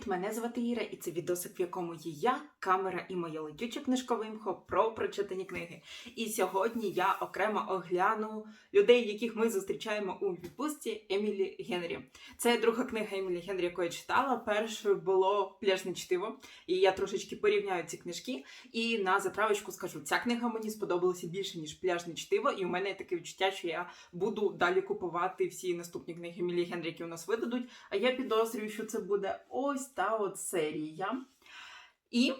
Привіт! Мене звати Іра, і це відосик, в якому є я, камера і моє летюче книжкове імхо про прочитані книги. І сьогодні я окремо огляну людей, яких ми зустрічаємо у відпустці Емілі Генрі. Це друга книга Емілі Генрі, яку я читала. Першою було пляжне чтиво, і я трошечки порівняю ці книжки. І на затравочку скажу, ця книга мені сподобалася більше ніж пляжне чтиво, і у мене таке відчуття, що я буду далі купувати всі наступні книги Емілі Генрі, які у нас видадуть. А я підозрюю, що це буде ось та от серія. І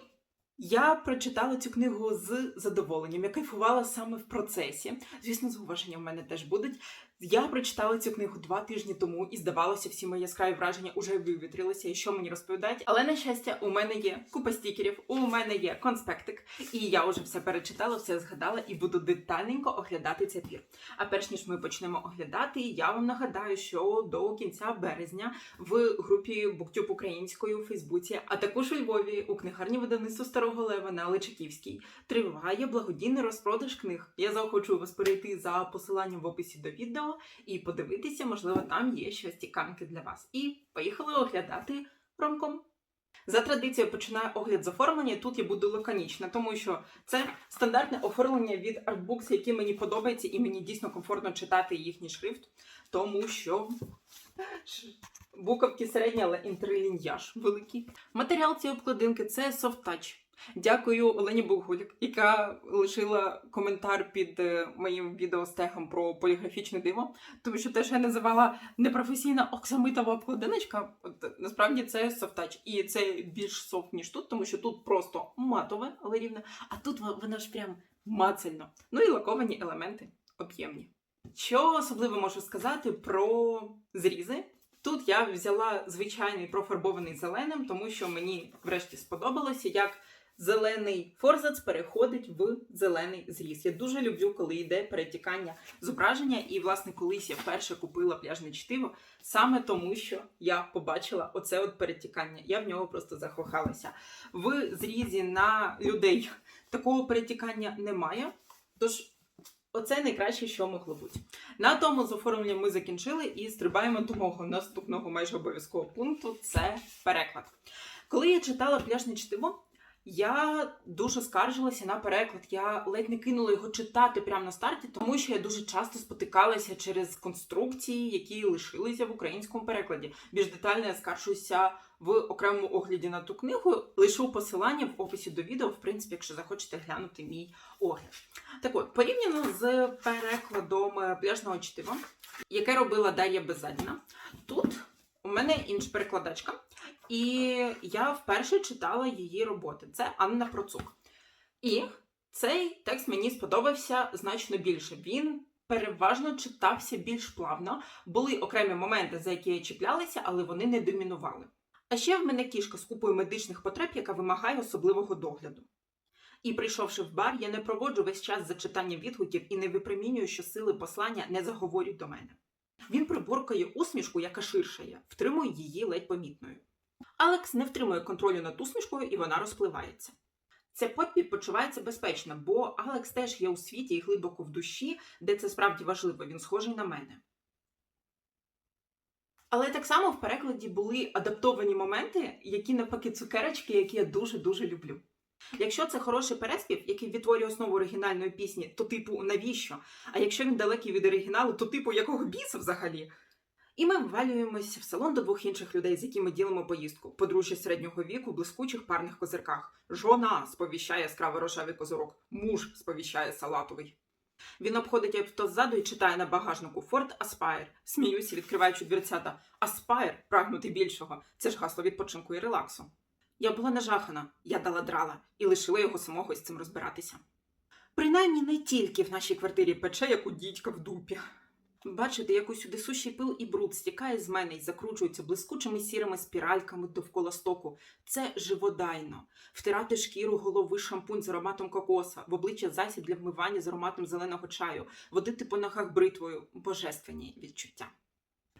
я прочитала цю книгу з задоволенням. Я кайфувала саме в процесі. Звісно, зауваження в мене теж будуть. Я прочитала цю книгу два тижні тому, і здавалося, всі мої яскраві враження вже вивітрилися, і що мені розповідають. Але на щастя, у мене є купа стікерів, у мене є конспектик, і я вже все перечитала, все згадала і буду детальненько оглядати цей твір. А перш ніж ми почнемо оглядати, я вам нагадаю, що до кінця березня в групі BookTube української у Фейсбуці, а також у Львові у книгарні видавництва Старого Лева на Личаківській триває благодійний розпродаж книг. Я заохочую вас перейти за посиланням в описі до відео і подивитися, можливо, там є щось цікавеньке для вас. І поїхали оглядати ромком. За традицією починаю огляд з оформлення. Тут я буду лаконічна, тому що це стандартне оформлення від Artbooks, яке мені подобається, і мені дійсно комфортно читати їхній шрифт, тому що буковки середні, але інтерліньяж великий. Матеріал цієї обкладинки це Touch. Дякую Олені Богулік, яка лишила коментар під е, моїм відео про поліграфічне диво, тому що те, що я називала непрофесійна оксамитова обкладиночка, от насправді це touch. І це більш софт, ніж тут, тому що тут просто матове, але рівне, а тут во- воно ж прям мацельно. Ну і лаковані елементи об'ємні. Що особливо можу сказати про зрізи? Тут я взяла звичайний профарбований зеленим, тому що мені врешті сподобалося, як зелений форзац переходить в зелений зріз. Я дуже люблю, коли йде перетікання зображення. І, власне, колись я вперше купила пляжне чтиво, саме тому, що я побачила оце от перетікання. Я в нього просто закохалася. В зрізі на людей такого перетікання немає. Тож. Оце найкраще, що могло бути. На тому з оформленням ми закінчили і стрибаємо до мого наступного майже обов'язкового пункту це переклад. Коли я читала пляжне чтиво, я дуже скаржилася на переклад. Я ледь не кинула його читати прямо на старті, тому що я дуже часто спотикалася через конструкції, які лишилися в українському перекладі. Більш детально я скаржуся в окремому огляді на ту книгу. Лишу посилання в описі до відео, в принципі, якщо захочете глянути мій огляд. Так от, порівняно з перекладом е, пляжного чтива, яке робила Дар'я Безадіна, тут у мене інша перекладачка, і я вперше читала її роботи. Це Анна Процук. І цей текст мені сподобався значно більше. Він переважно читався більш плавно. Були окремі моменти, за які я чіплялася, але вони не домінували. А ще в мене кішка з купою медичних потреб, яка вимагає особливого догляду. І прийшовши в бар, я не проводжу весь час за читанням відгуків і не випромінюю, що сили послання не заговорюють до мене. Він приборкає усмішку, яка ширшає, втримує її ледь помітною. Алекс не втримує контролю над усмішкою, і вона розпливається. Ця Поппі почувається безпечно, бо Алекс теж є у світі і глибоко в душі, де це справді важливо, він схожий на мене. Але так само в перекладі були адаптовані моменти, які навпаки цукерочки, які я дуже-дуже люблю. Якщо це хороший переспів, який відтворює основу оригінальної пісні, то типу навіщо? А якщо він далекий від оригіналу, то типу якого біса взагалі? І ми ввалюємося в салон до двох інших людей, з якими ділимо поїздку. Подружжя середнього віку, в блискучих парних козирках. Жона сповіщає яскраво рожевий козирок, муж сповіщає салатовий. Він обходить авто ззаду і читає на багажнику Ford Aspire. Сміюся, відкриваючи дверцята. Aspire – прагнути більшого. Це ж гасло відпочинку і релаксу. Я була нажахана, я дала драла і лишила його самого з цим розбиратися. Принаймні не тільки в нашій квартирі пече, як у дідька в дупі. Бачите, як усюди суші пил і бруд стікає з мене і закручується блискучими сірими спіральками довкола стоку. Це живодайно. Втирати шкіру голови шампунь з ароматом кокоса, в обличчя засіб для вмивання з ароматом зеленого чаю, водити по ногах бритвою божественні відчуття.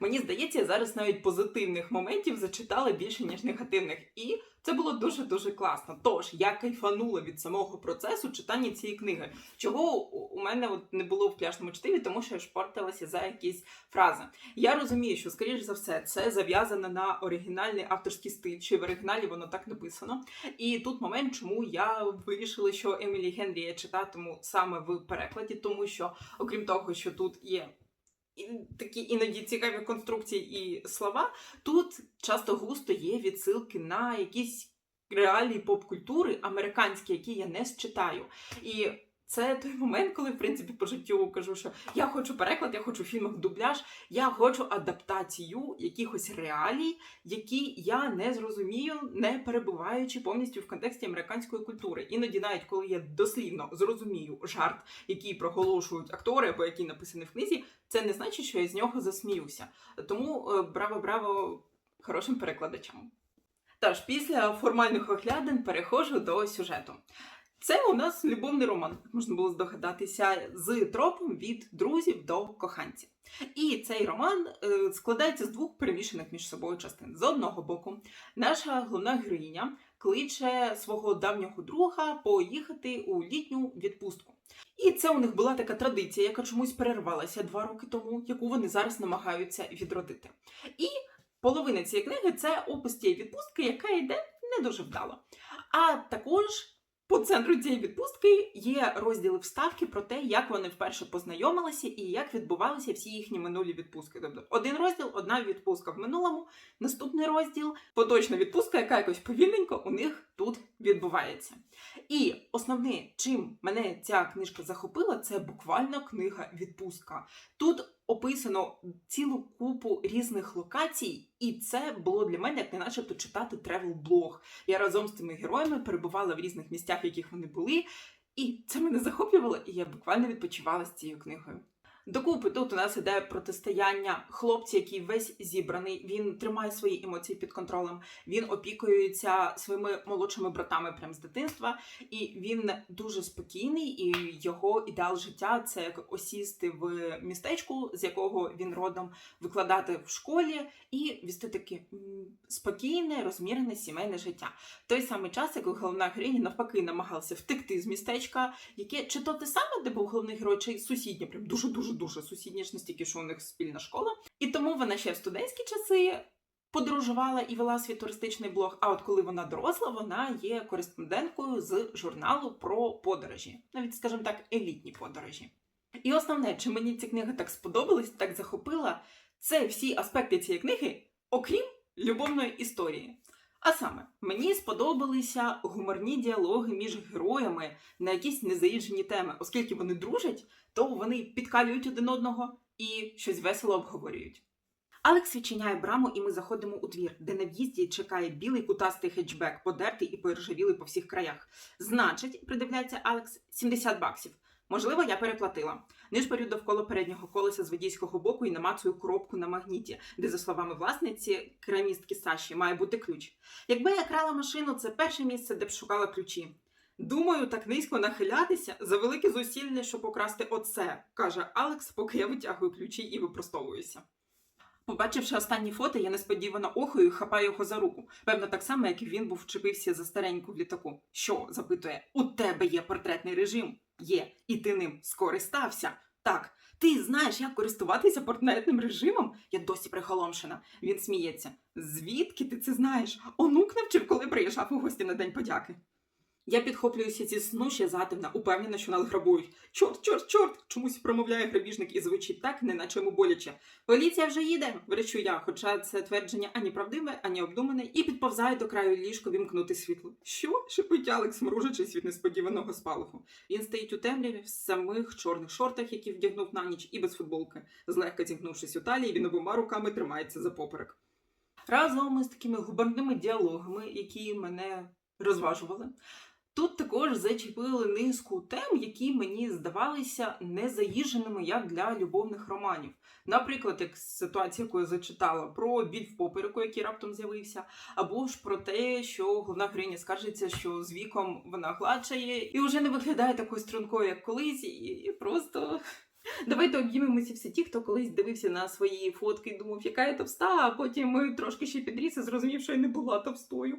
Мені здається, я зараз навіть позитивних моментів зачитала більше, ніж негативних. І це було дуже-дуже класно. Тож я кайфанула від самого процесу читання цієї книги, чого у- мене от не було в пляшному чтиві, тому що я шпортилася за якісь фрази. Я розумію, що, скоріш за все, це зав'язано на оригінальний авторський стиль, чи в оригіналі воно так написано. І тут момент, чому я вирішила, що Емілі Генрі я читатиму саме в перекладі, тому що, окрім того, що тут є. Такі іноді цікаві конструкції і слова. Тут часто густо є відсилки на якісь реалії поп-культури американські, які я не считаю. І це той момент, коли в принципі по життю кажу, що я хочу переклад, я хочу в фільмах дубляж, я хочу адаптацію якихось реалій, які я не зрозумію, не перебуваючи повністю в контексті американської культури. Іноді, навіть коли я дослівно зрозумію жарт, який проголошують актори або який написаний в книзі, це не значить, що я з нього засміюся. Тому е, браво, браво хорошим перекладачам. Тож, після формальних оглядин переходжу до сюжету. Це у нас любовний роман, як можна було здогадатися, з тропом від друзів до коханців. І цей роман е, складається з двох перемішаних між собою частин. З одного боку, наша головна героїня кличе свого давнього друга поїхати у літню відпустку. І це у них була така традиція, яка чомусь перервалася два роки тому, яку вони зараз намагаються відродити. І половина цієї книги це опис тієї відпустки, яка йде не дуже вдало. А також по центру цієї відпустки є розділи вставки про те, як вони вперше познайомилися і як відбувалися всі їхні минулі відпустки. Тобто один розділ, одна відпустка в минулому, наступний розділ, поточна відпустка, яка якось повільненько у них тут відбувається. І основне, чим мене ця книжка захопила, це буквально книга відпустка. Тут описано цілу купу різних локацій, і це було для мене як не начебто читати тревел-блог. Я разом з цими героями перебувала в різних місцях, в яких вони були, і це мене захоплювало, і я буквально відпочивала з цією книгою. Докупи тут у нас іде протистояння. Хлопця, який весь зібраний, він тримає свої емоції під контролем, він опікується своїми молодшими братами прямо з дитинства, і він дуже спокійний, і його ідеал життя це як осісти в містечку, з якого він родом, викладати в школі і вести таке спокійне, розмірене сімейне життя. В той самий час, як головна героїня навпаки намагалася втекти з містечка, яке чи то те саме, де був головний герой, чи сусіднє, прям дуже дуже дуже сусіднє, ж настільки, що у них спільна школа. І тому вона ще в студентські часи. Подорожувала і вела свій туристичний блог. А от коли вона доросла, вона є кореспонденткою з журналу про подорожі, навіть, скажімо так, елітні подорожі. І основне, чи мені ця книга так сподобалась, так захопила, це всі аспекти цієї книги, окрім любовної історії. А саме, мені сподобалися гуморні діалоги між героями на якісь незаїжджені теми, оскільки вони дружать, то вони підкалюють один одного і щось весело обговорюють. Алекс відчиняє браму, і ми заходимо у двір, де на в'їзді чекає білий кутастий хетчбек, подертий і поіржавілий по всіх краях. Значить, придивляється Алекс, 70 баксів. Можливо, я переплатила. Нишпорю довкола переднього колеса з водійського боку і намацую коробку на магніті, де, за словами власниці, керамістки Саші, має бути ключ. Якби я крала машину, це перше місце, де б шукала ключі. Думаю, так низько нахилятися за велике зусилля, щоб покрасти оце, каже Алекс, поки я витягую ключі і випростовуюся. Побачивши останні фото, я несподівано охою хапаю його за руку. Певно, так само, як і він був вчепився за стареньку в літаку. Що? запитує, у тебе є портретний режим? Є, і ти ним скористався. Так, ти знаєш, як користуватися портнетним режимом? Я досі прихоломшена. Він сміється. Звідки ти це знаєш? Онук навчив, коли приїжджав у гості на День подяки. Я підхоплююся зі сну ще затемна, упевнена, що нас грабують. Чорт, чорт, чорт! Чомусь промовляє грабіжник і звучить так, неначе йому боляче. Поліція вже їде, вирішую я, хоча це твердження ані правдиве, ані обдумане, і підповзаю до краю ліжка вімкнути світло. Що? шипить Алекс, мружачись від несподіваного спалаху. Він стоїть у темряві в самих чорних шортах, які вдягнув на ніч, і без футболки. Злегка зігнувшись у талії, він обома руками тримається за поперек. Разом із такими губерними діалогами, які мене розважували. Тут також зачепили низку тем, які мені здавалися незаїженими як для любовних романів. Наприклад, як ситуація, яку я зачитала про біль в попереку, який раптом з'явився, або ж про те, що головна героїня скаржиться, що з віком вона гладшає і вже не виглядає такою стрункою, як колись, і просто Давайте обіймемося всі ті, хто колись дивився на свої фотки і думав, яка я товста, а потім трошки ще підріс і зрозумів, що я не була товстою.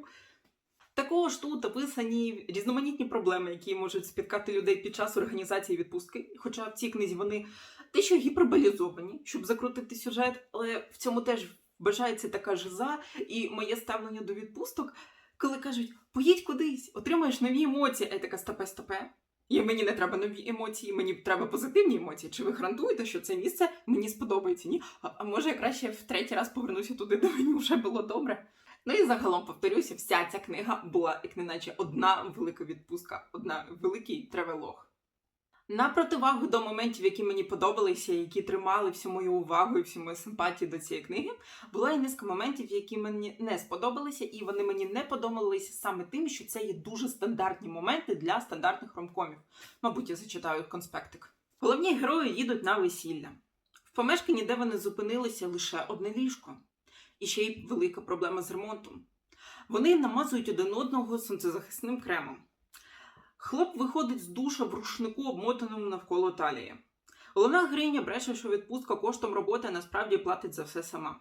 Також тут описані різноманітні проблеми, які можуть спіткати людей під час організації відпустки. Хоча в цій книзі вони дещо гіперболізовані, щоб закрутити сюжет, але в цьому теж бажається така жиза і моє ставлення до відпусток, коли кажуть, поїдь кудись, отримаєш нові емоції. А я така стопе, стопе. І мені не треба нові емоції, мені треба позитивні емоції. Чи ви гарантуєте, що це місце мені сподобається? Ні? А, а може я краще в третій раз повернуся туди, де мені вже було добре? Ну і загалом повторюся, вся ця книга була як неначе одна велика відпустка, одна великий тревелог. На противагу до моментів, які мені подобалися, які тримали всю мою увагу і всю мою симпатію до цієї книги, була і низка моментів, які мені не сподобалися, і вони мені не подобалися саме тим, що це є дуже стандартні моменти для стандартних ромкомів. Мабуть, я зачитаю конспектик. Головні герої їдуть на весілля. В помешканні, де вони зупинилися, лише одне ліжко. І ще й велика проблема з ремонтом. Вони намазують один одного сонцезахисним кремом. Хлоп виходить з душа в рушнику, обмотаному навколо талії. Головна героїня бреше, що відпустка коштом роботи насправді платить за все сама.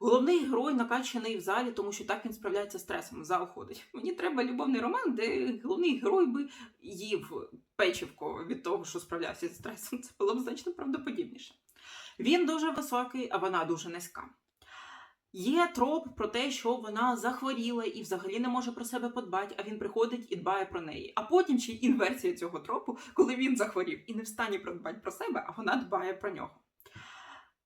Головний герой накачаний в залі, тому що так він справляється з стресом. Зал ходить. Мені треба любовний роман, де головний герой би їв печивко від того, що справлявся зі стресом. Це було б значно правдоподібніше. Він дуже високий, а вона дуже низька. Є троп про те, що вона захворіла і взагалі не може про себе подбати, а він приходить і дбає про неї. А потім ще й інверсія цього тропу, коли він захворів і не встані продбати про себе, а вона дбає про нього.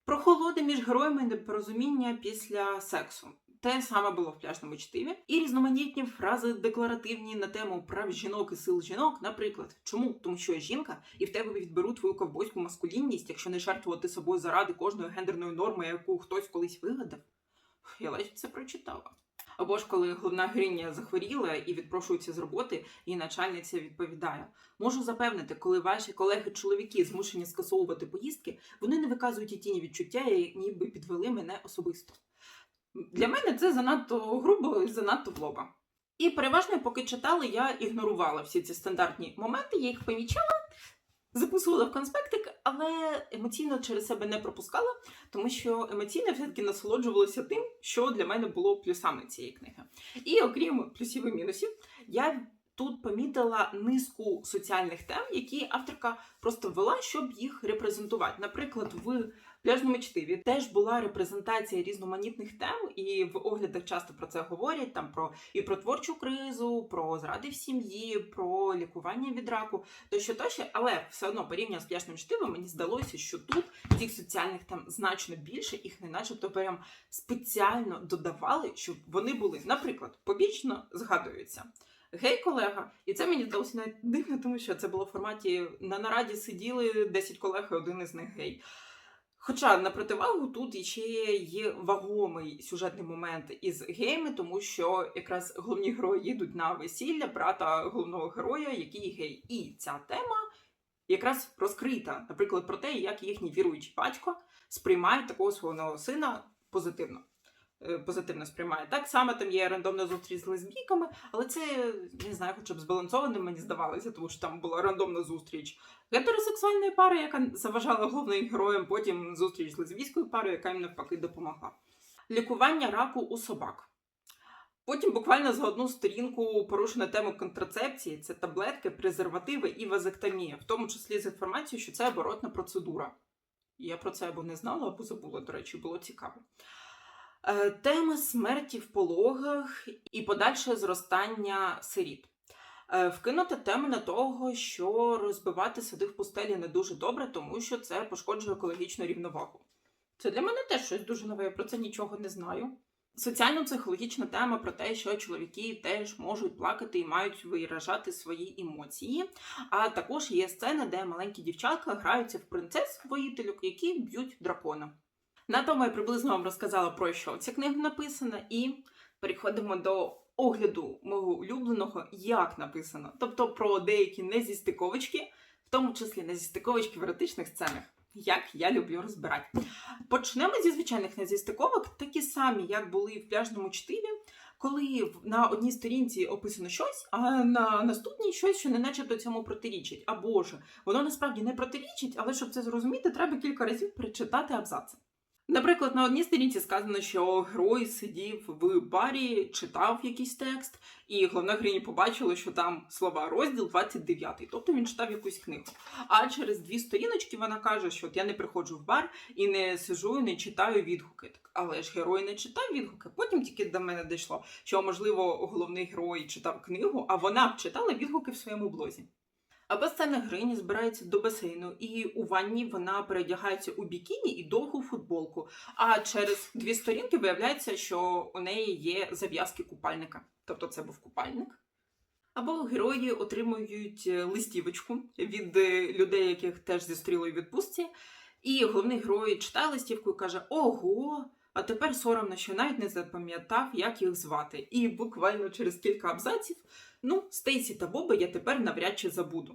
Про холоди між героями і непорозуміння після сексу. Те саме було в пляжному чтиві. І різноманітні фрази декларативні на тему прав жінок і сил жінок. Наприклад, чому? Тому що я жінка, і в тебе відберуть твою ковбойську маскулінність, якщо не жертвувати собою заради кожної гендерної норми, яку хтось колись вигадав. Я ледь це прочитала. Або ж коли головна героїня захворіла і відпрошується з роботи, і начальниця відповідає: можу запевнити, коли ваші колеги-чоловіки змушені скасовувати поїздки, вони не виказують і тіні відчуття, ніби підвели мене особисто. Для мене це занадто грубо і занадто в лоба. І переважно, поки читала, я ігнорувала всі ці стандартні моменти, я їх помічала, записувала в конспектик, але емоційно через себе не пропускала, тому що емоційно все-таки насолоджувалася тим, що для мене було плюсами цієї книги. І окрім плюсів і мінусів, я тут помітила низку соціальних тем, які авторка просто ввела, щоб їх репрезентувати. Наприклад, в пляжному чтиві теж була репрезентація різноманітних тем, і в оглядах часто про це говорять: там про і про творчу кризу, про зради в сім'ї, про лікування від раку, тощо тощо, але все одно порівняно з пляжним чтивом, мені здалося, що тут цих соціальних тем значно більше, їх не начебто прям спеціально додавали, щоб вони були, наприклад, побічно згадуються. Гей-колега, і це мені здалося навіть дивно, тому що це було в форматі на нараді сиділи 10 колег, і один із них гей. Хоча на противагу тут іще є вагомий сюжетний момент із геями, тому що якраз головні герої їдуть на весілля брата головного героя, який гей. І ця тема якраз розкрита, наприклад, про те, як їхній віруючий батько сприймає такого свого сина позитивно. Е, Позитивно сприймає. Так само там є рандомна зустріч з лесбійками, але це не знаю, хоча б збалансованим мені здавалося, тому що там була рандомна зустріч гетеросексуальної пари, яка заважала головним героям, потім зустріч з лесбійською парою, яка їм навпаки допомогла. Лікування раку у собак. Потім буквально за одну сторінку порушена тема контрацепції: це таблетки, презервативи і вазектомія, в тому числі з інформацією, що це оборотна процедура. Я про це або не знала, або забула, до речі, було цікаво. Е, Тема смерті в пологах і подальше зростання сиріт. Е, Вкинута тема на того, що розбивати сади в пустелі не дуже добре, тому що це пошкоджує екологічну рівновагу. Це для мене теж щось дуже нове, я про це нічого не знаю. Соціально-психологічна тема про те, що чоловіки теж можуть плакати і мають виражати свої емоції. А також є сцена, де маленькі дівчатка граються в принцес воїтелюк, які б'ють дракона. На тому я приблизно вам розказала про що ця книга написана, і переходимо до огляду мого улюбленого, як написано, тобто про деякі незістиковочки, в тому числі незістиковочки в еротичних сценах. Як я люблю розбирати. Почнемо зі звичайних незістиковок, такі самі, як були в пляжному чтиві, коли на одній сторінці описано щось, а на наступній щось, що не начебто цьому протирічить. Або ж воно насправді не протирічить, але щоб це зрозуміти, треба кілька разів перечитати абзаци. Наприклад, на одній сторінці сказано, що герой сидів в барі, читав якийсь текст, і головна героїня побачила, що там слова розділ 29, тобто він читав якусь книгу. А через дві сторіночки вона каже, що от я не приходжу в бар і не сижу, і не читаю відгуки. Так, але ж герой не читав відгуки. Потім тільки до мене дійшло, що можливо головний герой читав книгу, а вона б читала відгуки в своєму блозі. Або сцена героїні збирається до басейну, і у ванні вона передягається у бікіні і довгу футболку. А через дві сторінки виявляється, що у неї є зав'язки купальника. Тобто це був купальник. Або герої отримують е, листівочку від е, людей, яких теж зустріли у відпустці. І головний герой читає листівку і каже: Ого! А тепер соромно, що навіть не запам'ятав, як їх звати. І буквально через кілька абзаців, ну, Стейсі та Боба я тепер навряд чи забуду.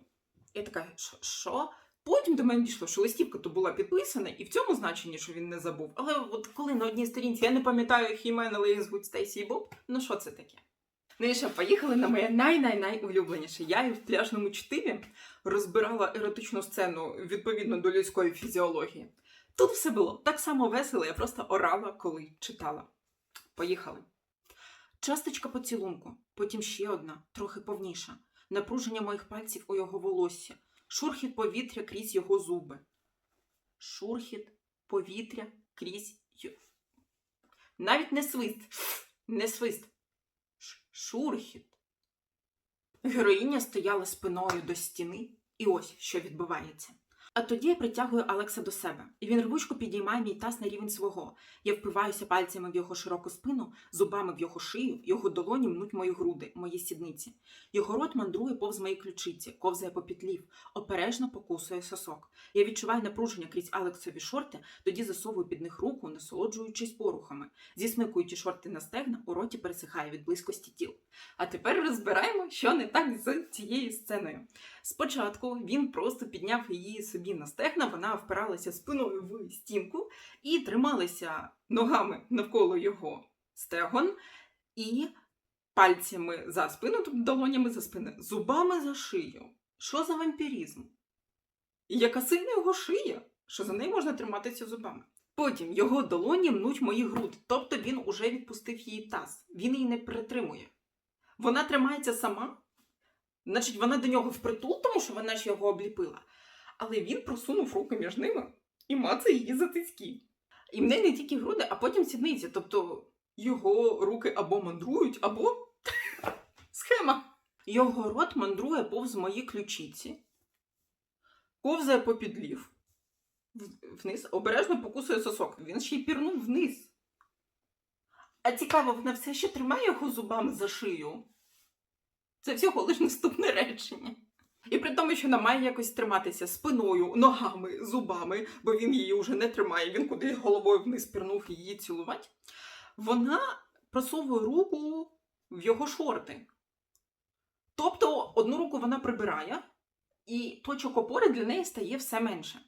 Я така, «Що-? Потім до мене дійшло, що листівка то була підписана, і в цьому значенні, що він не забув. Але от коли на одній сторінці я не пам'ятаю їх імен, але звуть Стейсі і Боб, ну що це таке? Ну і що, поїхали на моє най-най-найулюбленіше. Я і в пляжному чтиві розбирала еротичну сцену відповідно до людської фізіології. Тут все було так само весело, я просто орала, коли читала. Поїхали. Часточка поцілунку, потім ще одна, трохи повніша. Напруження моїх пальців у його волосся, шурхіт повітря крізь його зуби. Шурхіт повітря крізь й... Навіть не свист. Не свист. Шурхіт. Героїня стояла спиною до стіни, і ось що відбувається. А тоді я притягую Алекса до себе, і він рвучко підіймає мій таз на рівень свого. Я впиваюся пальцями в його широку спину, зубами в його шию, його долоні мнуть мої груди, мої сідниці. Його рот мандрує повз мої ключиці, ковзає по петлів, обережно покусує сосок. Я відчуваю напруження крізь Алексові шорти, тоді засовую під них руку, насолоджуючись порухами. Зісмикуючи шорти на стегна, у роті пересихає від близькості тіл. А тепер розбираємо, що не так з цією сценою. Спочатку він просто підняв її собі на стегна, вона впиралася спиною в стінку і трималася ногами навколо його стегон і пальцями за спину, тобто долонями за спину, зубами за шию. Що за вампірізм? І яка сильна його шия, що за неї можна триматися зубами. Потім його долоні мнуть мої груди, тобто він уже відпустив її таз. Він її не притримує. Вона тримається сама, значить, вона до нього впритул, тому що вона ж його обліпила. Але він просунув руки між ними і мацає її за тиски. І неї не тільки груди, а потім сідниці. Тобто його руки або мандрують, або схема. Його рот мандрує повз мої ключиці, ковзає по підлів, вниз, обережно покусує сосок. Він ще й пірнув вниз. А цікаво, вона все ще тримає його зубами за шию. Це всього лиш наступне речення. І при тому, що вона має якось триматися спиною, ногами, зубами, бо він її вже не тримає, він кудись головою вниз пірнув її цілувати. Вона просовує руку в його шорти. Тобто одну руку вона прибирає, і точок опори для неї стає все менше.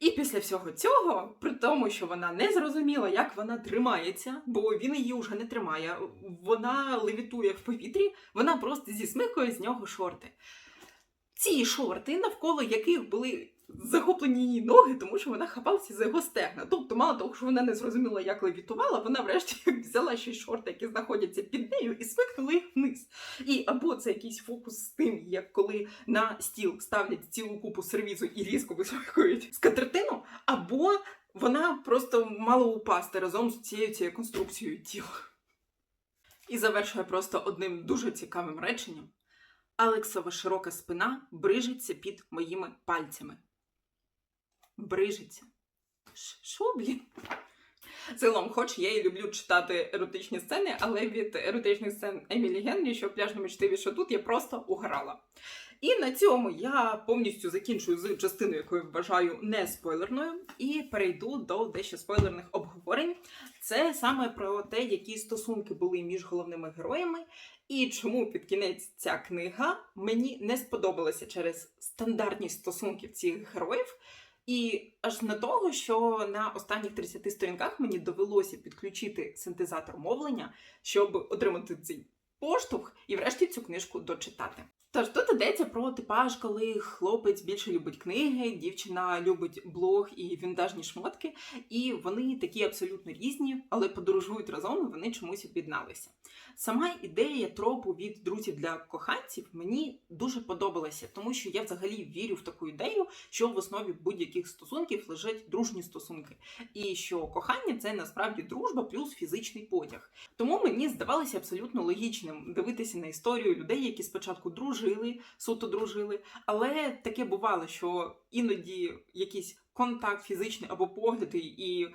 І після всього цього, при тому, що вона не зрозуміла, як вона тримається, бо він її вже не тримає, вона левітує в повітрі, вона просто зісмикує з нього шорти. Ці шорти, навколо яких були захоплені її ноги, тому що вона хапалася за його стегна. Тобто, мало того, що вона не зрозуміла, як левітувала, вона врешті взяла ще шорти, які знаходяться під нею, і смикнула їх вниз. І або це якийсь фокус з тим, як коли на стіл ставлять цілу купу сервізу і різко висмикують скатертину, або вона просто мала упасти разом з цією цією конструкцією тіла. І завершує просто одним дуже цікавим реченням. Алексова широка спина брижиться під моїми пальцями. Брижиться. Що, блін? Загалом, хоч я і люблю читати еротичні сцени, але від еротичних сцен Емілі Генрі, що в пляжному чтиві, що тут, я просто уграла. І на цьому я повністю закінчую з частиною, яку я вважаю не спойлерною, і перейду до дещо спойлерних обговорень. Це саме про те, які стосунки були між головними героями, і чому під кінець ця книга мені не сподобалася через стандартність стосунків цих героїв. І аж на того, що на останніх 30 сторінках мені довелося підключити синтезатор мовлення, щоб отримати цей поштовх і врешті цю книжку дочитати. Тож тут йдеться про типаж, коли хлопець більше любить книги, дівчина любить блог і вінтажні шмотки, і вони такі абсолютно різні, але подорожують разом і вони чомусь об'єдналися. Сама ідея тропу від друзів для коханців мені дуже подобалася, тому що я взагалі вірю в таку ідею, що в основі будь-яких стосунків лежать дружні стосунки, і що кохання це насправді дружба плюс фізичний потяг. Тому мені здавалося абсолютно логічним дивитися на історію людей, які спочатку дружили, суто дружили, але таке бувало, що іноді якийсь контакт фізичний або погляди і.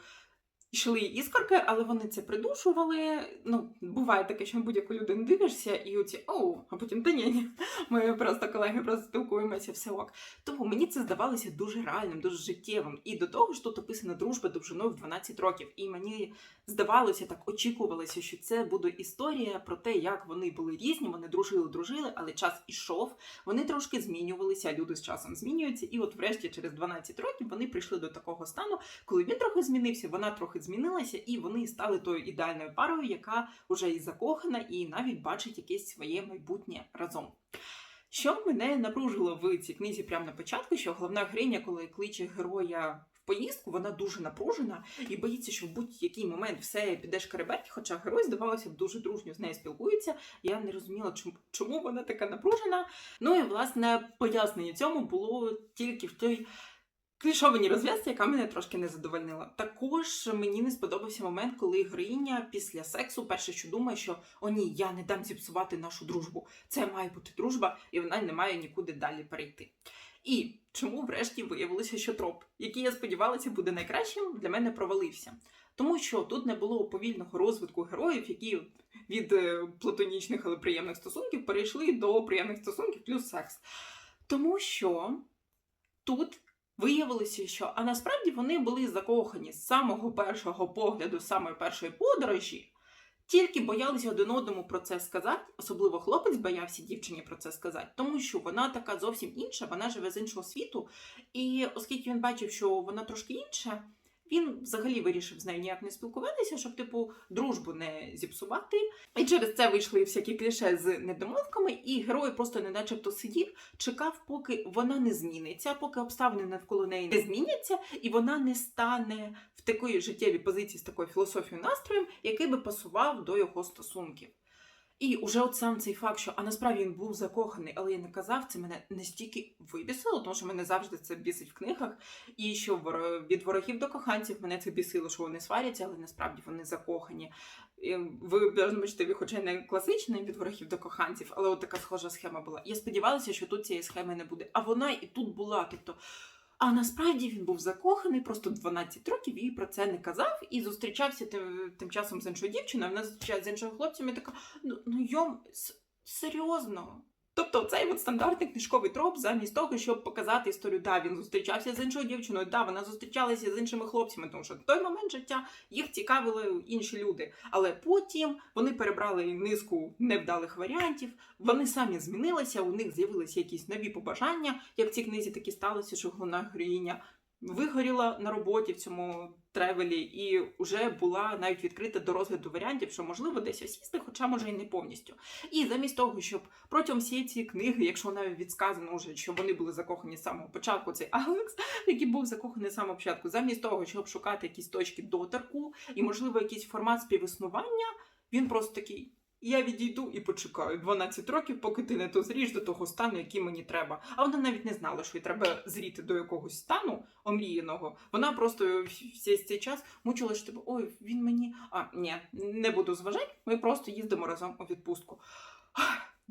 Йшли іскорки, але вони це придушували. Ну, буває таке, що будь-яку людину дивишся, і оці оу, а потім та ні, ні. Ми просто колеги просто спілкуємося, все ок. Тому мені це здавалося дуже реальним, дуже життєвим. І до того ж тут описана дружба довжиною в 12 років. І мені здавалося, так очікувалося, що це буде історія про те, як вони були різні, вони дружили, дружили, але час ішов, вони трошки змінювалися, люди з часом змінюються. І от, врешті, через 12 років вони прийшли до такого стану, коли він трохи змінився, вона трохи змінилася, і вони стали тою ідеальною парою, яка вже і закохана, і навіть бачить якесь своє майбутнє разом. Що мене напружило в цій книзі прямо на початку, що головна героїня, коли кличе героя в поїздку, вона дуже напружена і боїться, що в будь-який момент все піде шкереберть, хоча герой, здавалося дуже дружньо з нею спілкується. Я не розуміла, чому, чому вона така напружена. Ну і власне пояснення цьому було тільки в той клішованій розв'язці, яка мене трошки не задовольнила. Також мені не сподобався момент, коли героїня після сексу перше, що думає, що о ні, я не дам зіпсувати нашу дружбу. Це має бути дружба, і вона не має нікуди далі перейти. І чому врешті виявилося, що троп, який я сподівалася буде найкращим, для мене провалився. Тому що тут не було повільного розвитку героїв, які від е, платонічних, але приємних стосунків перейшли до приємних стосунків плюс секс. Тому що тут виявилося, що а насправді вони були закохані з самого першого погляду, самої першої подорожі, тільки боялися один одному про це сказати, особливо хлопець боявся дівчині про це сказати, тому що вона така зовсім інша, вона живе з іншого світу. І оскільки він бачив, що вона трошки інша, він взагалі вирішив з нею ніяк не спілкуватися, щоб, типу, дружбу не зіпсувати. І через це вийшли всякі кліше з недомовками, і герой просто не начебто сидів, чекав, поки вона не зміниться, поки обставини навколо неї не зміняться, і вона не стане в такої життєвій позиції з такою філософією настроєм, який би пасував до його стосунків. І уже от сам цей факт, що а насправді він був закоханий, але я не казав, це мене настільки вибісило, тому що мене завжди це бісить в книгах. І що від ворогів до коханців мене це бісило, що вони сваряться, але насправді вони закохані. І Ви бачите, хоча й не класичний від ворогів до коханців, але от така схожа схема була. Я сподівалася, що тут цієї схеми не буде. А вона і тут була. Тобто, а насправді він був закоханий, просто 12 років і про це не казав. І зустрічався тим, тим часом з іншою дівчиною. Вона зустрічається з іншим хлопцем і така: ну, ну йом, серйозно. Тобто цей от стандартний книжковий троп, замість того, щоб показати історію, да, він зустрічався з іншою дівчиною, да, вона зустрічалася з іншими хлопцями, тому що в той момент життя їх цікавили інші люди. Але потім вони перебрали низку невдалих варіантів, вони самі змінилися, у них з'явилися якісь нові побажання, як в цій книзі такі сталося, що головна героїня вигоріла на роботі в цьому тревелі і вже була навіть відкрита до розгляду варіантів, що можливо десь осісти, хоча може і не повністю. І замість того, щоб протягом всієї цієї книги, якщо навіть відсказано вже, що вони були закохані з самого початку, цей Алекс, який був закоханий з самого початку, замість того, щоб шукати якісь точки доторку і, можливо, якийсь формат співіснування, він просто такий. Я відійду і почекаю 12 років, поки ти не дозрієш до того стану, який мені треба. А вона навіть не знала, що їй треба зріти до якогось стану омріяного. Вона просто весь цей час мучила, що типу, ой, він мені. А, ні, не буду зважати, ми просто їздимо разом у відпустку.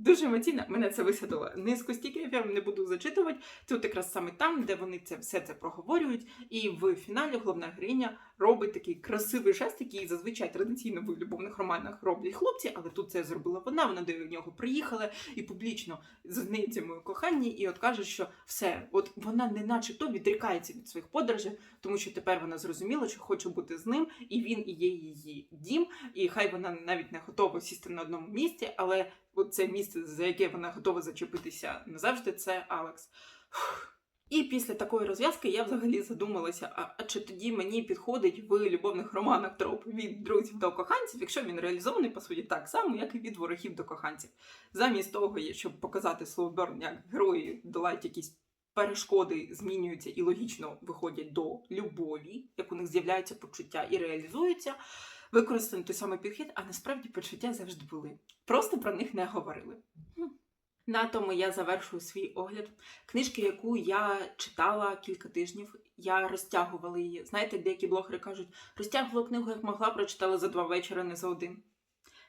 Дуже емоційно мене це висадило. Низько стільки я вам не буду зачитувати. Тут якраз саме там, де вони це все це проговорюють, і в фіналі головна героїня робить такий красивий жест, який зазвичай традиційно в любовних романах роблять хлопці, але тут це зробила вона. Вона до нього приїхала і публічно зізнається моє коханні, і от каже, що все, от вона не начебто відрікається від своїх подорожей, тому що тепер вона зрозуміла, що хоче бути з ним, і він і є її дім. І хай вона навіть не готова сісти на одному місці, але це місце, за яке вона готова зачепитися назавжди, це Алекс. І після такої розв'язки я взагалі задумалася, а, а чи тоді мені підходить в любовних романах троп від друзів до коханців, якщо він реалізований по суті так само, як і від ворогів до коханців. Замість того, щоб показати Слоуберн, як герої долають якісь перешкоди, змінюються і логічно виходять до любові, як у них з'являються почуття і реалізуються. Використаний той самий підхід, а насправді почуття завжди були. Просто про них не говорили. На тому я завершую свій огляд. Книжки, яку я читала кілька тижнів, я розтягувала її. Знаєте, деякі блогери кажуть, розтягувала книгу, як могла, прочитала за два вечора, не за один.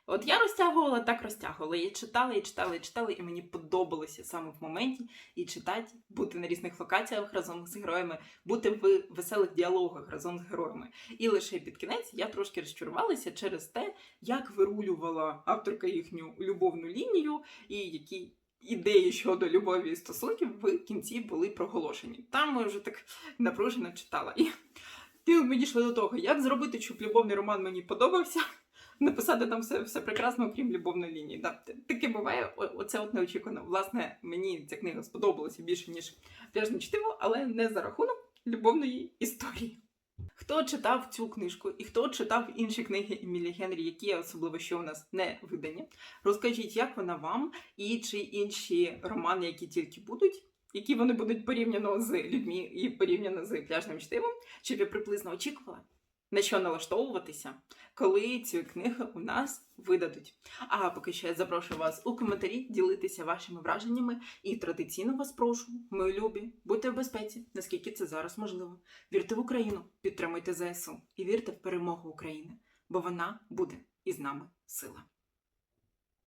От я розтягувала, так розтягувала. Я читала, і читала, і читала, і мені подобалося саме в моменті і читати, бути на різних локаціях разом з героями, бути в веселих діалогах разом з героями. І лише під кінець я трошки розчарувалася через те, як вирулювала авторка їхню любовну лінію і які ідеї щодо любові і стосунків в кінці були проголошені. Там ми вже так напружено читала. І ти ми дійшли до того, як зробити, щоб любовний роман мені подобався. Написати там все, все прекрасно, окрім любовної лінії. Да, таке буває, оце от неочікувано. Власне, мені ця книга сподобалася більше, ніж пляжне чтиво, але не за рахунок любовної історії. Хто читав цю книжку і хто читав інші книги Емілі Генрі, які особливо що у нас не видані, розкажіть, як вона вам, і чи інші романи, які тільки будуть, які вони будуть порівняно з людьми і порівняно з пляжним чтивом, чи ви приблизно очікували, на що налаштовуватися, коли ці книги у нас видадуть. А поки що я запрошую вас у коментарі ділитися вашими враженнями і традиційно вас прошу, мої любі, будьте в безпеці, наскільки це зараз можливо. Вірте в Україну, підтримуйте ЗСУ і вірте в перемогу України, бо вона буде із нами сила.